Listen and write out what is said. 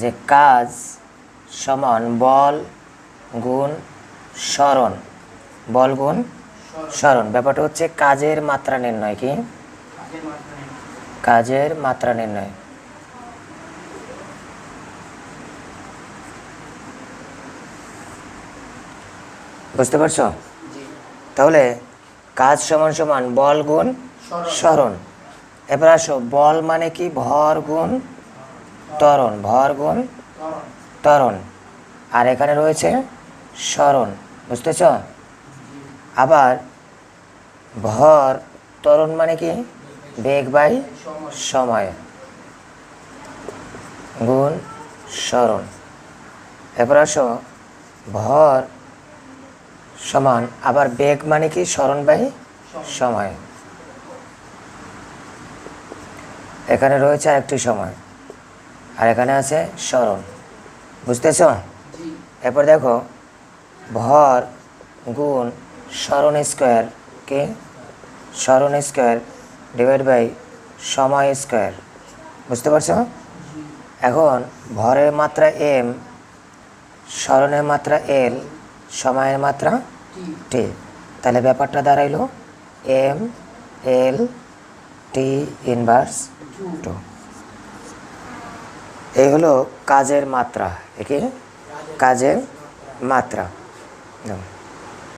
যে কাজ সমান বল গুণ স্মরণ। বল গুণ স্মরণ। ব্যাপারটা হচ্ছে কাজের মাত্রা নির্ণয় কি? কাজের মাত্রা নির্ণয়। বুঝতে পারছ? তাহলে কাজ সমান সমান বল গুণ স্মরণ। এবার আসো বল মানে কি? ভর গুণ ত্বরণ ভর গুণ ত্বরণ আর এখানে রয়েছে স্মরণ, বুঝতেছ? আবার ভর ত্বরণ মানে কি? বেগ বাই সময়। গুণ স্মরণ। এবার আসো, ভর সমান, আবার বেগ মানে কি? স্মরণ বাই সময়। এখানে রয়েছে আরেকটি সময়। আর এখানে আছে স্মরণ। বুঝতেছ? এরপর দেখো ভর গুণ স্মরণ স্কোয়ার কে? স্মরণ স্কোয়ার ডিভাইড বাই সময় স্কোয়ার। বুঝতে পারছ? এখন ভরের মাত্রা এম স্মরণের মাত্রা এল সময়ের মাত্রা টি। তাহলে ব্যাপারটা দাঁড়াইলো M L T inverse two এই হলো কাজের মাত্রা একে কাজের মাত্রা।